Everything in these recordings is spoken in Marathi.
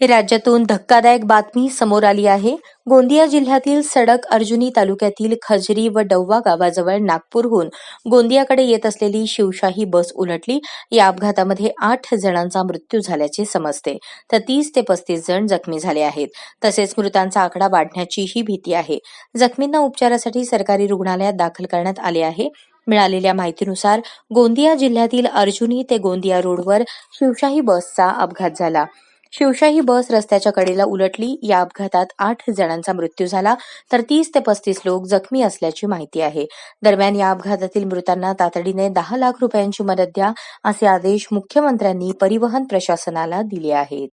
राज्यातून धक्कादायक बातमी समोर आली आहे. गोंदिया जिल्ह्यातील सडक अर्जुनी तालुक्यातील खजरी व डव्वा गावाजवळ नागपूरहून गोंदियाकडे येत असलेली शिवशाही बस उलटली. या अपघातामध्ये आठ जणांचा मृत्यू झाल्याचे समजते. तर तीस ते पस्तीस जण जखमी झाले आहेत. तसेच मृतांचा आकडा वाढण्याचीही भीती आहे. जखमींना उपचारासाठी सरकारी रुग्णालयात दाखल करण्यात आले आहे. मिळालेल्या माहितीनुसार गोंदिया जिल्ह्यातील अर्जुनी ते गोंदिया रोडवर शिवशाही बसचा अपघात झाला. शिवशाही बस रस्त्याच्या कडेला उलटली. या अपघातात आठ जणांचा मृत्यू झाला. तर तीस ते पस्तीस लोक जखमी असल्याची माहिती आहे. दरम्यान या अपघातातील मृतांना तातडीने दहा लाख रुपयांची मदत द्या असे आदेश मुख्यमंत्र्यांनी परिवहन प्रशासनाला दिले आहेत.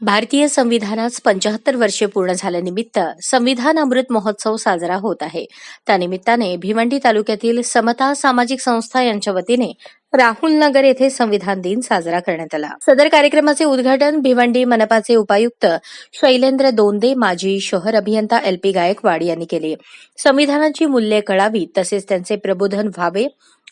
भारतीय संविधानास पंचाहत्तर वर्षे पूर्ण झाल्यानिमित्त संविधान अमृत महोत्सव साजरा होत आहे. त्यानिमित्ताने भिवंडी तालुक्यातील समता सामाजिक संस्था यांच्या वतीने राहुल नगर येथे संविधान दिन साजरा करण्यात आला. सदर कार्यक्रमाचे उद्घाटन भिवंडी मनपाचे उपायुक्त शैलेंद्र दोंदे माजी शहर अभियंता एल पी गायकवाड यांनी केले. संविधानाची मूल्ये कळावीत तसेच त्यांचे प्रबोधन व्हावे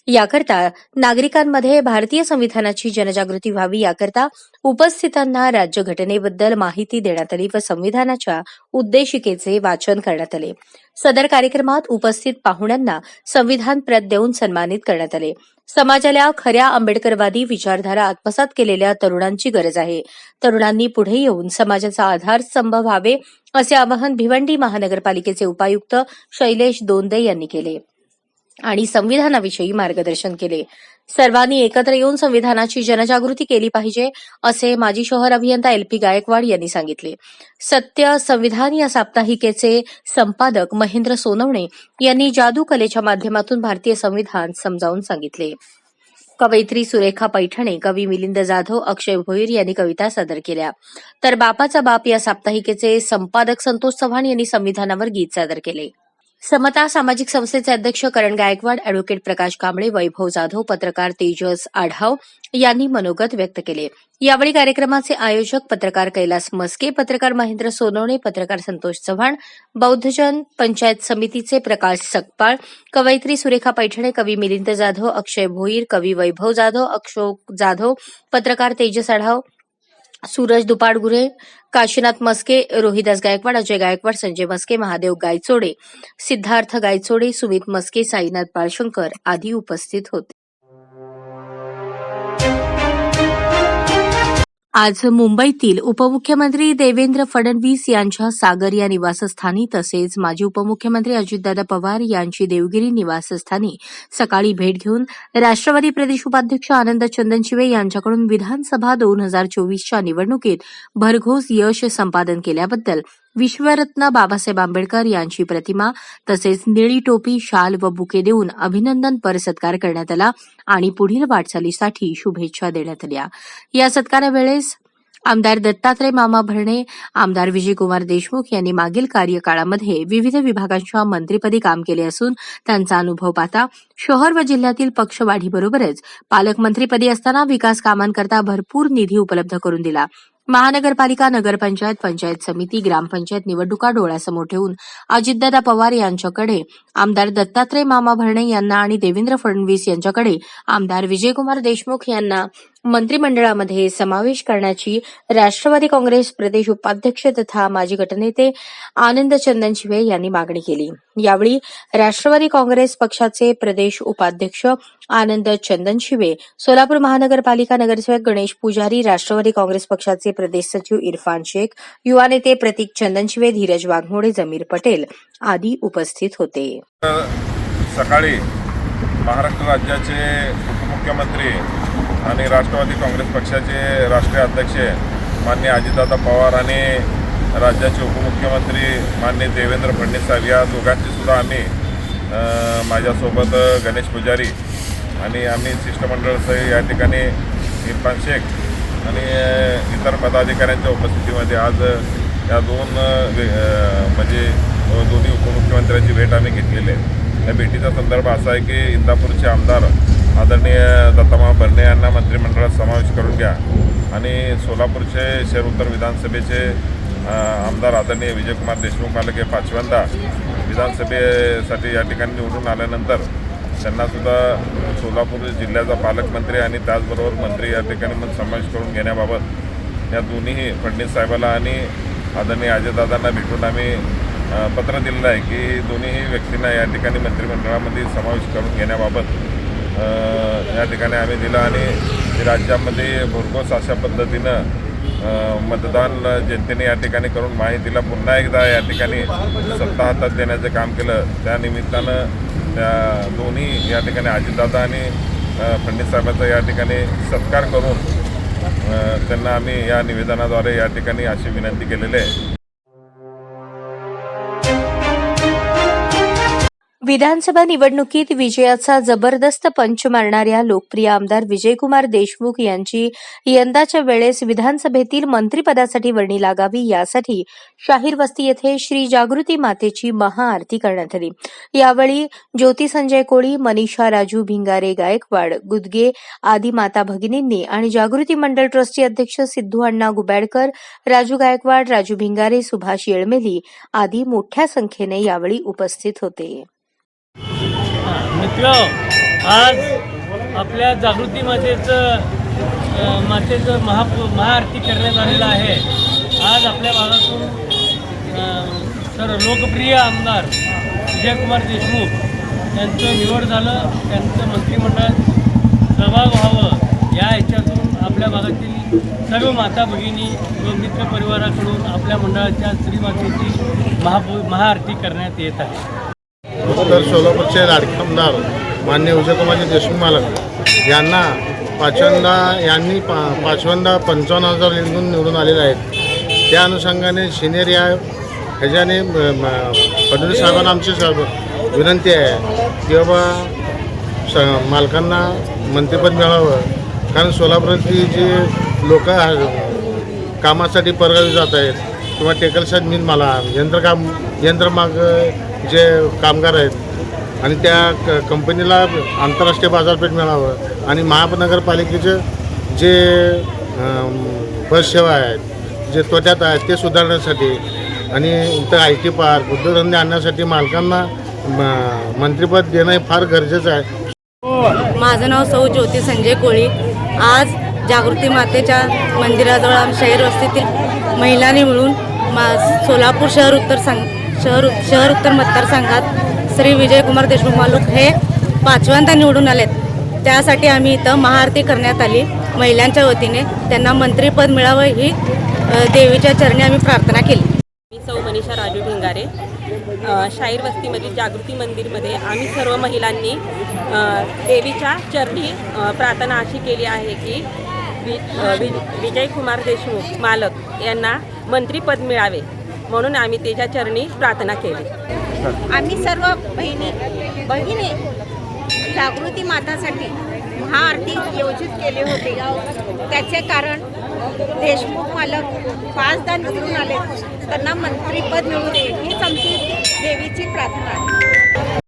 याकरता नागरिकांमध्ये भारतीय संविधानाची जनजागृती व्हावी. याकरता उपस्थितांना राज्यघटनेबद्दल माहिती देण्यात आली व संविधानाच्या उद्देशिकेचे वाचन करण्यात आले. सदर कार्यक्रमात उपस्थित पाहुण्यांना संविधान प्रत देऊन सन्मानित करण्यात आले. समाजाला खऱ्या आंबेडकरवादी विचारधारा आत्मसात केलेल्या तरुणांची गरज आहे. तरुणांनी पुढे येऊन समाजाचा आधारस्तंभ व्हावे असे आवाहन भिवंडी महानगरपालिकेचे उपायुक्त शैलेश दोंदे यांनी केले. आणि संविधानाविषयी मार्गदर्शन केले. सर्वांनी एकत्र येऊन संविधानाची जनजागृती केली पाहिजे असे माजी शहर अभियंता एल पी गायकवाड यांनी सांगितले. सत्य संविधान या साप्ताहिकेचे संपादक महेंद्र सोनवणे यांनी जादू कलेच्या माध्यमातून भारतीय संविधान समजावून सांगितले. कवयित्री सुरेखा पैठणे कवी मिलिंद जाधव अक्षय भोईर यांनी कविता सादर केल्या. तर बापाचा बाप या साप्ताहिकेचे संपादक संतोष चव्हाण यांनी संविधानावर गीत सादर केले. समता सामाजिक संस्थेचे अध्यक्ष करण गायकवाड अॅडव्होकेट प्रकाश कांबळे वैभव जाधव पत्रकार तेजस आढाव यांनी मनोगत व्यक्त केले. यावेळी कार्यक्रमाचे आयोजक पत्रकार कैलास मस्के पत्रकार महेंद्र सोनवणे पत्रकार संतोष चव्हाण बौद्धजन पंचायत समितीचे प्रकाश सकपाळ कवयित्री सुरेखा पैठणे कवी मिलिंद जाधव अक्षय भोईर कवी वैभव जाधव अशोक जाधव पत्रकार तेजस आढाव सूरज दुपाडगुरे काशीनाथ मस्के रोहिदास गायकवाड अजय गायकवाड संजय मस्के महादेव गायचोडे सिद्धार्थ गायचोडे सुमित मस्के साईनाथ बाळशंकर आदी उपस्थित होते. आज मुंबईतील उपमुख्यमंत्री देवेंद्र फडणवीस यांच्या सागर या निवासस्थानी तसेच माजी उपमुख्यमंत्री अजितदादा पवार यांची देवगिरी निवासस्थानी सकाळी भेट घेऊन राष्ट्रवादी प्रदेश उपाध्यक्ष आनंद चंदनशिवे यांच्याकडून विधानसभा दोन हजार चोवीसच्या निवडणुकीत भरघोस यश संपादन केल्याबद्दल विश्वरत्न बाबासाहेब आंबेडकर यांची प्रतिमा तसेच निळी टोपी शाल व बुके देऊन अभिनंदनपर सत्कार करण्यात आला आणि पुढील वाटचालीसाठी शुभेच्छा देण्यात आल्या. या सत्कारावेळेस आमदार दत्तात्रय मामा भरणे आमदार विजयकुमार देशमुख यांनी मागील कार्यकाळामध्ये विविध विभागांच्या मंत्रीपदी काम केले असून त्यांचा अनुभव पाहता शहर व जिल्ह्यातील पक्षवाढीबरोबरच पालकमंत्रीपदी असताना विकास कामांकरता भरपूर निधी उपलब्ध करून दिला. महानगरपालिका नगरपंचायत पंचायत समिती ग्रामपंचायत निवडणुका डोळ्यासमोर ठेवून अजितदादा पवार यांच्याकडे आमदार दत्तात्रय मामा भरणे यांना आणि देवेंद्र फडणवीस यांच्याकडे आमदार विजयकुमार देशमुख यांना मंत्रिमंडळामध्ये समावेश करण्याची राष्ट्रवादी काँग्रेस प्रदेश उपाध्यक्ष तथा माजी गटनेते आनंद चंदन शिवे यांनी मागणी केली. यावेळी राष्ट्रवादी काँग्रेस पक्षाचे प्रदेश उपाध्यक्ष आनंद चंदनशिवे सोलापूर महानगरपालिका नगरसेवक गणेश पुजारी राष्ट्रवादी काँग्रेस पक्षाचे प्रदेश सचिव इरफान शेख युवा नेते प्रतीक चंदनशिवे धीरज वाघमोडे जमीर पटेल आदी उपस्थित होते. सकाळी महाराष्ट्र राज्याचे उपमुख्यमंत्री आणि राष्ट्रवादी काँग्रेस पक्षाचे राष्ट्रीय अध्यक्ष माननीय अजितदादा पवार आणि राज्याचे उपमुख्यमंत्री माननीय देवेंद्र फडणवीस साहेब या दोघांची सुद्धा आम्ही माझ्यासोबत गणेश पुजारी आणि आम्ही शिष्टमंडळसह या ठिकाणी इरफान शेख आणि इतर पदाधिकाऱ्यांच्या उपस्थितीमध्ये आज या दोन वे- म्हणजे दोन्ही उपमुख्यमंत्र्यांची भेट आम्ही घेतलेली आहे. या भेटीचा संदर्भ असा आहे की इंदापूरचे आमदार आदरणीय दत्तामा भरणे यांना मंत्रिमंडळात समावेश करून घ्या. आणि सोलापूरचे शहर उत्तर विधानसभेचे आमदार आदरणीय विजयकुमार देशमुख आले की पाचव्यांदा विधानसभेसाठी या ठिकाणी निवडून आल्यानंतर त्यांनासुद्धा सोलापूर जिल्ह्याचा पालकमंत्री आणि त्याचबरोबर मंत्री या ठिकाणी मग समावेश करून घेण्याबाबत या दोन्ही फडणवीस साहेबाला आणि आदरणीय अजयदादांना भेटून आम्ही पत्र दिलेलं आहे की दोन्ही व्यक्तींना या ठिकाणी मंत्रिमंडळामध्ये समावेश करून घेण्याबाबत या ठिकाणी आम्ही दिलं आणि राज्यामध्ये भरघोस अशा पद्धतीनं मतदान जनतेने या ठिकाणी करून माहितीला पुन्हा एकदा या ठिकाणी सत्ता हातात देण्याचं काम केलं. त्या निमित्तानं त्या दोन्ही या ठिकाणी अजितदादा आणि अ, फडणवीस साहेबांचा या ठिकाणी सत्कार करून त्यांना आम्ही या निवेदनाद्वारे या ठिकाणी अशी विनंती केलेली आहे. विधानसभा निवडणुकीत विजयाचा जबरदस्त पंच मारणाऱ्या लोकप्रिय आमदार विजयकुमार देशमुख यांची यंदाच्या वेळेस विधानसभेतील मंत्रिपदासाठी वर्णी लागावी यासाठी शाहीर वस्ती येथे श्री जागृती मातेची महाआरती करण्यात आली. यावेळी ज्योती संजय कोळी मनीषा राजू भिंगारे गायकवाड गुदगे आदी माता भगिनींनी आणि जागृती मंडळ ट्रस्टचे अध्यक्ष सिद्धू अण्णा गुबॅडकर राजू गायकवाड राजू भिंगारे सुभाष येळमेली आदी मोठ्या संख्येने यावेळी उपस्थित होते. मित्र आज आपल्या जागृती मातेचं मातेचं महा महाआरती करण्यात आलेलं आहे. आज आपल्या भागातून सर लोकप्रिय आमदार विजयकुमार देशमुख यांचं निवड झालं. त्यांचं मंत्रिमंडळात सहभाग व्हावं या ह्याच्यातून आपल्या भागातील सर्व माता भगिनी व मित्र परिवाराकडून आपल्या मंडळाच्या श्रीमातेची महापू महाआरती करण्यात येत आहे. उत्तर सोलापूरचे लाडके आमदार मान्य विजयकुमारजी देशमुख मालक यांना पाचव्यांदा यांनी पा पाचव्यांदा पंचावन्न हजार निवडून निवडून आलेले आहेत. त्या अनुषंगाने सिनियर या ह्याच्याने फडणवीस साहेबांना आमची विनंती आहे की बाबा स मालकांना मंत्रिपद मिळावं. कारण सोलापुरातली जी लोक कामासाठी परगावी जात आहेत किंवा टेकलसाद मीन मला यंत्रकाम यंत्रमाग जे कामगार आहेत आणि त्या क कंपनीला आंतरराष्ट्रीय बाजारपेठ मिळावं आणि महानगरपालिकेचे जे बससेवा आहेत जे तोट्यात आहेत ते सुधारण्यासाठी आणि इथं आय टी पार्क उद्योगधंदे आणण्यासाठी मालकांना म- मंत्रिपद देणं हे फार गरजेचं आहे. माझं नाव सौ ज्योती संजय कोळी. आज जागृती मातेच्या मंदिराजवळ आम शहर वस्तीतील महिलांनी मिळून मा सोलापूर शहर उत्तर संघ शहर शहर उत्तर मतदारसंघात श्री विजयकुमार देशमुख मालुक हे पाचव्यांदा निवडून आलेत. त्यासाठी आम्ही इथं महाआरती करण्यात आली. महिलांच्या वतीने त्यांना मंत्रीपद मिळावं ही देवीच्या चरणी आम्ही प्रार्थना केली. मी सौ मनीषा राजू ढिंगारे. शाहीर वस्तीमधील जागृती मंदिरमध्ये आम्ही सर्व महिलांनी देवीच्या चरणी प्रार्थना अशी केली आहे की वि वि विजयकुमार देशमुख मालक यांना मंत्रीपद मिळावे. म्हणून आम्ही त्याच्या चरणी प्रार्थना केली. आम्ही सर्व बहिणी बहिणी जागृती मातासाठी महाआरती आयोजित केले होते. त्याचे कारण देशमुख मालक पाचदा निवडून आले. त्यांना मंत्रीपद मिळू नये हीच आमची देवीची प्रार्थना आहे.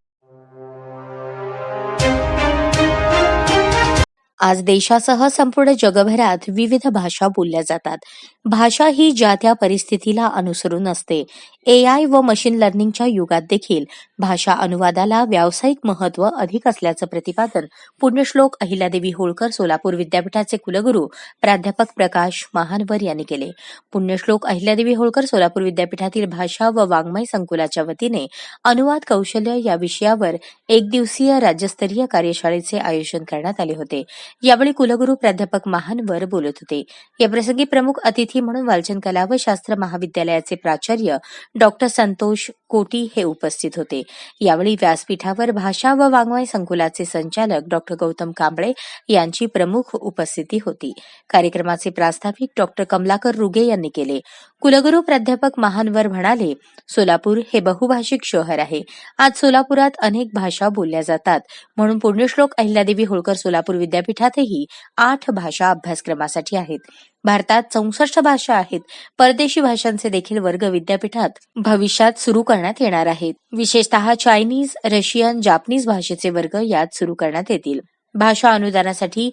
आज देशासह संपूर्ण जगभरात विविध भाषा बोलल्या जातात. भाषा ही ज्या त्या परिस्थितीला अनुसरून असते. ए आय व मशीन लर्निंगच्या युगात देखील भाषा अनुवादाला व्यावसायिक महत्त्व अधिक असल्याचं प्रतिपादन पुण्यश्लोक अहिल्यादेवी होळकर सोलापूर विद्यापीठाचे कुलगुरू प्राध्यापक प्रकाश महानवर यांनी केले. पुण्यश्लोक अहिल्यादेवी होळकर सोलापूर विद्यापीठातील भाषा व वाङ्मय संकुलाच्या वतीने अनुवाद कौशल्य या विषयावर एक दिवसीय राज्यस्तरीय कार्यशाळेचे आयोजन करण्यात आले होते. यावेळी कुलगुरू प्राध्यापक महानवर बोलत होते. याप्रसंगी प्रमुख अतिथी म्हणून वालचंद कला व शास्त्र महाविद्यालयाचे प्राचार्य डॉक्टर संतोष कोटी हे उपस्थित होते. यावेळी व्यासपीठावर भाषा व वाङ्मय संकुलाचे संचालक डॉक्टर गौतम कांबळे यांची प्रमुख उपस्थिती होती. कार्यक्रमाचे प्रास्ताविक डॉक्टर कमलाकर रुगे यांनी केले. कुलगुरू प्राध्यापक महानवर म्हणाले सोलापूर हे बहुभाषिक शहर आहे. आज सोलापुरात अनेक भाषा बोलल्या जातात. म्हणून पुण्यश्लोक अहिल्यादेवी होळकर सोलापूर विद्यापीठातही आठ भाषा अभ्यासक्रमासाठी आहेत. भारतात चौसष्ट भाषा आहेत. परदेशी भाषांचे देखील वर्ग विद्यापीठात भविष्यात सुरू करण्यात येणार आहेत. विशेषतः चायनीज रशियन जापनीज भाषेचे वर्ग यात सुरू करण्यात येतील. भाषा अनुदानासाठी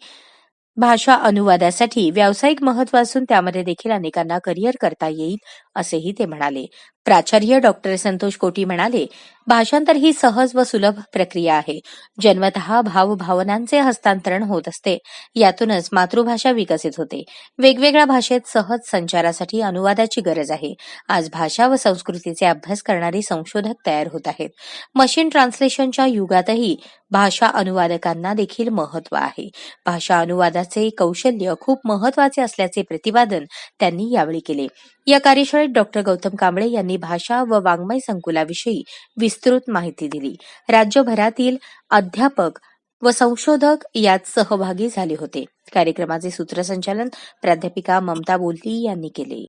भाषा अनुवादासाठी व्यावसायिक महत्त्व असून त्यामध्ये देखील अनेकांना करिअर करता येईल. असेही ते म्हणाले. प्राचार्य डॉक्टर संतोष कोटी म्हणाले भाषांतर ही सहज व सुलभ प्रक्रिया आहे. जन्मतः भावभावनांचे हस्तांतरण होत असते. यातूनच मातृभाषा विकसित होते. वेगवेगळ्या भाषेत सहज संचारासाठी अनुवादाची गरज आहे. आज भाषा व संस्कृतीचे अभ्यास करणारे संशोधक तयार होत आहेत. मशीन ट्रान्सलेशनच्या युगातही भाषा अनुवादकांना देखील महत्त्व आहे. भाषा अनुवादाचे कौशल्य खूप महत्त्वाचे असल्याचे प्रतिपादन त्यांनी यावेळी केले. या कार्यशाळेत डॉक्टर गौतम कांबळे यांनी भाषा व वाङ्मय संकुलाविषयी विस्तृत माहिती दिली. राज्यभरातील अध्यापक व संशोधक यात सहभागी झाले होते. कार्यक्रमाचे सूत्रसंचालन प्राध्यापिका ममता बोलती यांनी केले.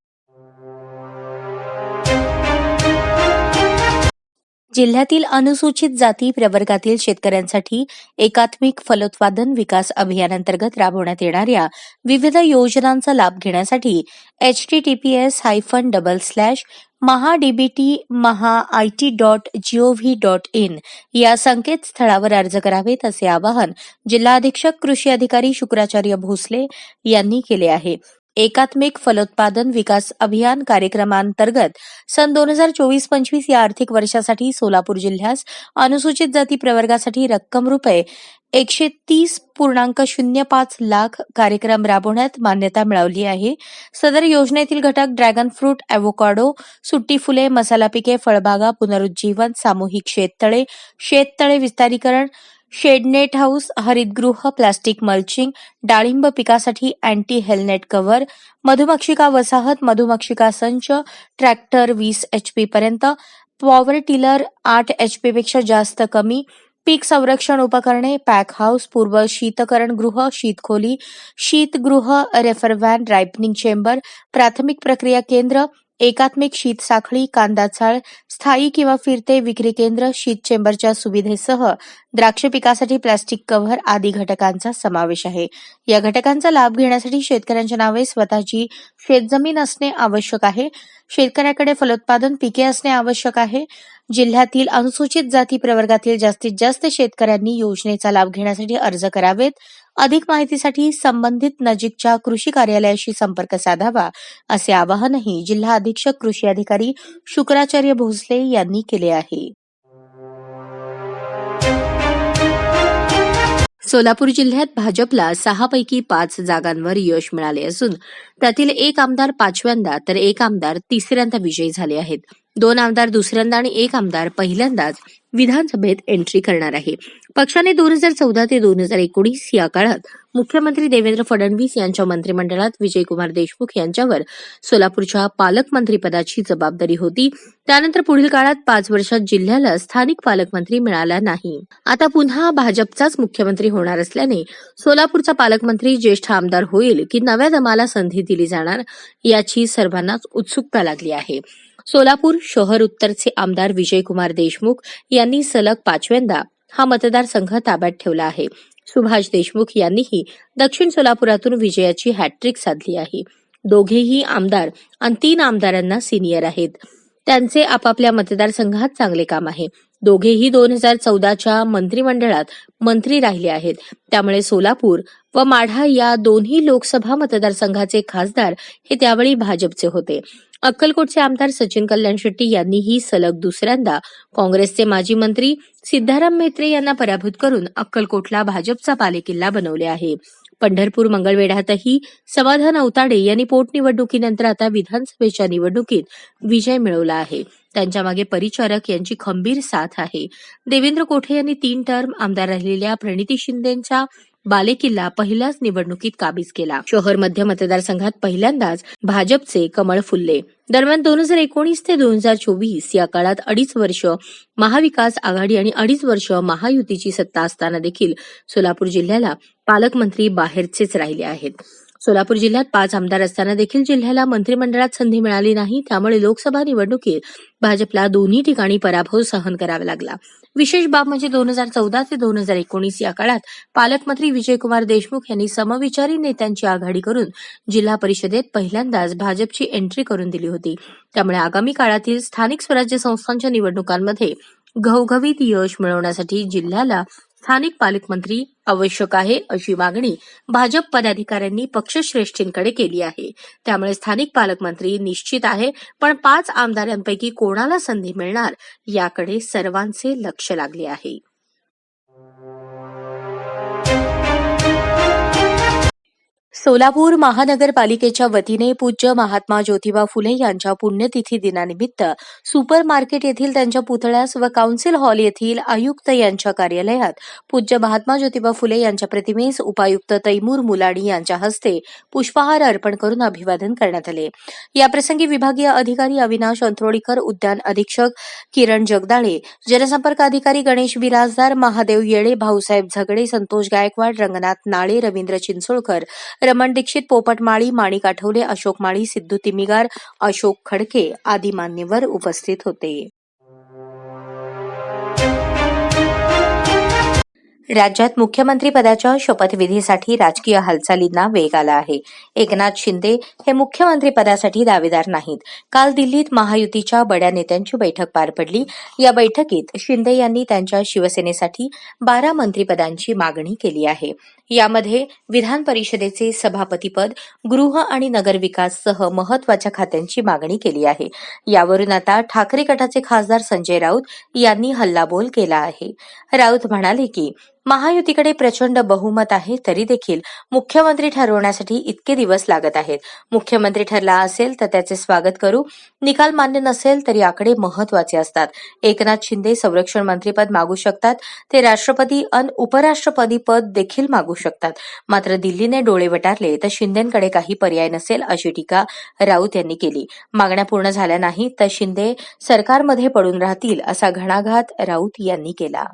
जिल्ह्यातील अनुसूचित जाती प्रवर्गातील शेतकऱ्यांसाठी एकात्मिक फलोत्पादन विकास अभियानांतर्गत राबवण्यात येणाऱ्या विविध योजनांचा लाभ घेण्यासाठी H T T P S hyphen double slash Maha DBT Maha I T dot gov dot in या संकेतस्थळावर अर्ज करावेत असे आवाहन जिल्हा अधीक्षक कृषी अधिकारी शुक्राचार्य भोसले यांनी केले आहे. एकात्मिक फलोत्पादन विकास अभियान कार्यक्रमांतर्गत सन दोन हजार चोवीस पंचवीस या आर्थिक वर्षासाठी सोलापूर जिल्ह्यास अनुसूचित जाती प्रवर्गासाठी रक्कम रुपये एकशे तीस पूर्णांक शून्य पाच लाख कार्यक्रम राबवण्यात मान्यता मिळवली आहे. सदर योजनेतील घटक ड्रॅगन फ्रूट अॅव्होकाडो सुट्टी फुले मसाला पिके फळबागा पुनरुज्जीवन सामूहिक शेततळे शेततळे विस्तारीकरण शेडनेट हाऊस हरितगृह प्लास्टिक मल्चिंग डाळिंब पिकासाठी अँटी हेलनेट कव्हर मधुमक्षिका वसाहत मधुमक्षिका संच ट्रॅक्टर वीस एचपी पर्यंत पॉवर टिलर आठ एचपी पेक्षा जास्त कमी पीक संरक्षण उपकरणे पॅक हाऊस पूर्व शीतकरण गृह शीतखोली शीतगृह रेफर व्हॅन रायपनिंग चेंबर प्राथमिक प्रक्रिया केंद्र एकात्मिक शीत साखळी कांदा चाळ स्थायी किंवा फिरते विक्री केंद्र शीत चेंबरच्या सुविधेसह द्राक्ष पिकासाठी प्लास्टिक कव्हर आदी घटकांचा समावेश आहे. या घटकांचा लाभ घेण्यासाठी शेतकऱ्यांच्या नावे स्वतःची शेतजमीन असणे आवश्यक आहे. शेतकऱ्याकडे फलोत्पादन पिके असणे आवश्यक आहे. जिल्ह्यातील अनुसूचित जाती प्रवर्गातील जास्तीत जास्त शेतकऱ्यांनी योजनेचा लाभ घेण्यासाठी अर्ज करावेत. अधिक माहितीसाठी संबंधित नजीकच्या कृषी कार्यालयाशी संपर्क साधावा असे आवाहनही जिल्हा अधीक्षक कृषी अधिकारी शुक्राचार्य भोसले यांनी केले आहे. सोलापूर जिल्ह्यात भाजपला सहापैकी पाच जागांवर यश मिळाले असून त्यातील एक आमदार पाचव्यांदा तर एक आमदार तिसऱ्यांदा विजयी झाले आहेत. दोन आमदार दुसऱ्यांदा आणि एक आमदार पहिल्यांदाच विधानसभेत एंट्री करणार आहे. पक्षाने दोन हजार चौदा ते दोन हजार एकोणीस या काळात मुख्यमंत्री देवेंद्र फडणवीस यांच्या मंत्रिमंडळात विजयकुमार देशमुख यांच्यावर सोलापूरच्या पालकमंत्रीपदाची जबाबदारी होती. त्यानंतर पुढील काळात पाच वर्षात जिल्ह्याला स्थानिक पालकमंत्री मिळाला नाही. आता पुन्हा भाजपचाच मुख्यमंत्री होणार असल्याने सोलापूरचा पालकमंत्री ज्येष्ठ आमदार होईल की नव्या दमाला संधी दिली जाणार याची सर्वांनाच उत्सुकता लागली आहे. सोलापूर शहर उत्तरचे आमदार विजयकुमार देशमुख यांनी सलग पाचव्यांदा हा मतदारसंघ ताब्यात ठेवला आहे. सुभाष देशमुख यांनीही दक्षिण सोलापुरातून विजयाची हॅट्रिक साधली आहे. दोघेही आमदार आणि तीन आमदारांना सिनियर आहेत. त्यांचे आपापल्या मतदारसंघात चांगले काम आहे. दोघेही दोन हजार चौदाच्या मंत्रिमंडळात मंत्री राहिले आहेत. त्यामुळे सोलापूर व माढा या दोन्ही लोकसभा मतदारसंघाचे खासदार हे त्यावेळी भाजपचे होते. अक्कलकोटचे आमदार सचिन कल्याण शेट्टी यांनीही सलग दुसऱ्यांदा काँग्रेसचे माजी मंत्री सिद्धाराम मेत्रे यांना पराभूत करून अक्कलकोटला भाजपचा पालेकिल्ला बनवले आहे. पंढरपूर मंगळवेढ्यातही समाधान अवताडे यांनी पोटनिवडणुकीनंतर आता विधानसभेच्या निवडणुकीत विजय मिळवला आहे. त्यांच्या मागे परिचारक यांची खंबीर साथ आहे. देवेंद्र कोठे यांनी तीन टर्म आमदार राहिलेल्या प्रणिती शिंदेच्या बालेकिल्ला पहिल्याच निवडणुकीत काबीज केला. शहर मध्य मतदारसंघात पहिल्यांदाच भाजपचे कमळ फुलले. दरम्यान दोन हजार एकोणीस ते दोन हजार चोवीस या काळात अडीच वर्ष महाविकास आघाडी आणि अडीच वर्ष महायुतीची सत्ता असताना देखील सोलापूर जिल्ह्याला पालकमंत्री बाहेरचेच राहिले आहेत. सोलापूर जिल्ह्यात पाच आमदार असताना देखील जिल्ह्याला मंत्रिमंडळात संधी मिळाली नाही त्यामुळे लोकसभा निवडणुकीत भाजपला दोन्ही ठिकाणी पराभव सहन करावा लागला. विशेष बाब म्हणजे दोन हजार चौदा ते दोन हजार एकोणीस या काळात पालकमंत्री विजयकुमार देशमुख यांनी समविचारी नेत्यांची आघाडी करून जिल्हा परिषदेत पहिल्यांदाच भाजपची एंट्री करून दिली होती. त्यामुळे आगामी काळातील स्थानिक स्वराज्य संस्थांच्या निवडणुकांमध्ये घवघवीत यश मिळवण्यासाठी जिल्ह्याला स्थानिक पालकमंत्री आवश्यक आहे अशी मागणी भाजप पदाधिकाऱ्यांनी पक्षश्रेष्ठींकडे केली आहे. त्यामुळे स्थानिक पालकमंत्री निश्चित आहे पण पाच आमदारांपैकी कोणाला संधी मिळणार याकडे सर्वांचे लक्ष लागले आहे. सोलापूर महानगरपालिकेच्या वतीने पूज्य महात्मा ज्योतिबा फुले यांच्या पुण्यतिथी दिनानिमित्त सुपर मार्केट येथील त्यांच्या पुतळ्यास व काउन्सिल हॉल येथील आयुक्त यांच्या कार्यालयात पूज्य महात्मा ज्योतिबा फुले यांच्या प्रतिमेस उपायुक्त तैमूर मुलाणी यांच्या हस्ते पुष्पहार अर्पण करून अभिवादन करण्यात आले. याप्रसंगी विभागीय अधिकारी अविनाश अंथरोडीकर उद्यान अधीक्षक किरण जगदाळे जनसंपर्क अधिकारी गणेश बिराजदार महादेव येळे भाऊसाहेब झगडे संतोष गायकवाड रंगनाथ नाळे रवींद्र चिंचोळकर रमण दीक्षित पोपट माळी माणिक आठवले अशोक माळी सिद्धू तिमिगार अशोक खडके आदी मान्यवर उपस्थित होते. राज्यात मुख्यमंत्री पदाच्या शपथविधीसाठी राजकीय हालचालींना वेग आला आहे. एकनाथ शिंदे हे मुख्यमंत्री पदासाठी दावेदार नाहीत. काल दिल्लीत महायुतीच्या बड्या नेत्यांची बैठक पार पडली. या बैठकीत शिंदे यांनी त्यांच्या शिवसेनेसाठी बारा मंत्रिपदांची मागणी केली आहे. यामध्ये विधान परिषदेचे सभापतीपद गृह आणि नगरविकाससह महत्त्वाच्या खात्यांची मागणी केली आहे. यावरून आता ठाकरे गटाचे खासदार संजय राऊत यांनी हल्लाबोल केला आहे. राऊत म्हणाले की महायुतीकडे प्रचंड बहुमत आहे तरी देखील मुख्यमंत्री ठरवण्यासाठी इतके दिवस लागत आहेत. मुख्यमंत्री ठरला असेल तर त्याचे स्वागत करू. निकाल मान्य नसेल तरी आकडे महत्त्वाचे असतात. एकनाथ शिंदे संरक्षण मंत्रीपद मागू शकतात. ते राष्ट्रपती अन उपराष्ट्रपती पद देखील मागू शकतात. मात्र दिल्लीने डोळे वटारले तर शिंदेकडे काही पर्याय नसेल अशी टीका राऊत यांनी केली. मागण्या पूर्ण झाल्या नाही तर शिंदे सरकारमध्ये पडून राहतील असा घणाघात राऊत यांनी केला.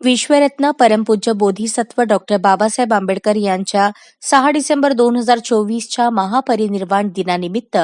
विश्वरत्न परमपूज्य बोधिसत्व डॉक्टर बाबासाहेब आंबेडकर यांच्या सहा डिसेंबर दोन हजार चोवीसच्या महापरिनिर्वाण दिनानिमित्त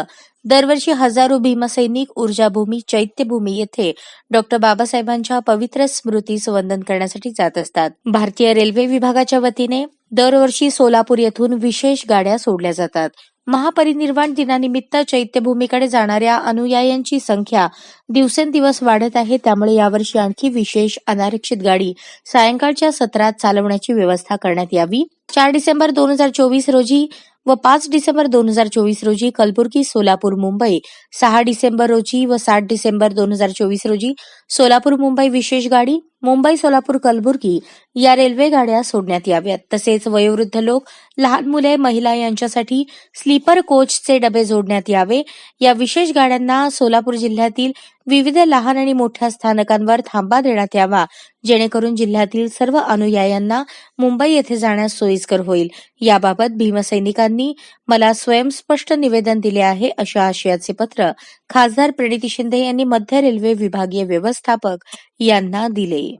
दरवर्षी हजारो भीमसैनिक ऊर्जाभूमी चैत्यभूमी येथे डॉक्टर बाबासाहेबांच्या पवित्र स्मृतीस वंदन करण्यासाठी जात असतात. भारतीय रेल्वे विभागाच्या वतीने दरवर्षी सोलापूर येथून विशेष गाड्या सोडल्या जातात. महापरिनिर्वाण दिनानिमित्त चैत्यभूमीकडे जाणाऱ्या अनुयायांची संख्या दिवसेंदिवस वाढत आहे. त्यामुळे यावर्षी आणखी विशेष अनारक्षित गाडी सायंकाळच्या सत्रात चालवण्याची व्यवस्था करण्यात यावी. चार डिसेंबर दोन हजार चोवीस रोजी व पाच डिसेंबर दोन हजार चोवीस रोजी कलबुर्गी सोलापूर मुंबई. सहा डिसेंबर रोजी व सात डिसेंबर दोन हजार चोवीस रोजी सोलापूर मुंबई विशेष गाडी मुंबई सोलापूर कलबुर्गी या रेल्वे गाड्या सोडण्यात याव्यात. तसेच वयोवृद्ध लोक लहान मुले महिला यांच्यासाठी स्लीपर कोचचे डबे जोडण्यात यावे. या विशेष गाड्यांना सोलापूर जिल्ह्यातील विविध लहान आणि मोठ्या स्थानकांवर थांबा देण्यात यावा. जेणेकरून जिल्ह्यातील सर्व अनुयायांना मुंबई येथे जाण्यास सोयीस्कर होईल. याबाबत भीमसैनिकांनी मला स्वयंस्पष्ट निवेदन दिले आहे अशा आशयाचे पत्र खासदार प्रणिती शिंदे यांनी मध्य रेल्वे विभागीय व्यवस्थापक यांना दिले.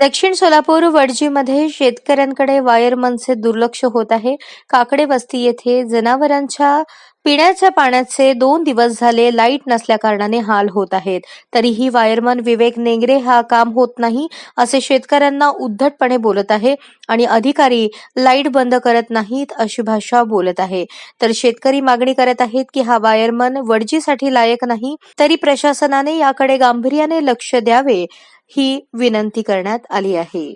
दक्षिण सोलापूर वडजीमध्ये शेतकऱ्यांकडे वायरमनचे दुर्लक्ष होत आहे. काकडे वस्ती येथे जनावरांच्या पिण्याच्या पाण्याचे दोन दिवस झाले लाइट नसल्या कारणाने हाल होत आहेत. तरीही वायरमन विवेक नेंगरे हा काम होत नाही असे शेतकऱ्यांना उद्धटपणे बोलत आहे आणि अधिकारी लाइट बंद करत नाहीत अशी भाषा बोलत आहे. तर शेतकरी मागणी करत आहेत की हा वायरमन वडजीसाठी लायक नाही तरी प्रशासनाने याकडे गांभीर्याने लक्ष द्यावे. ही विनंती करण्यात आली आहे.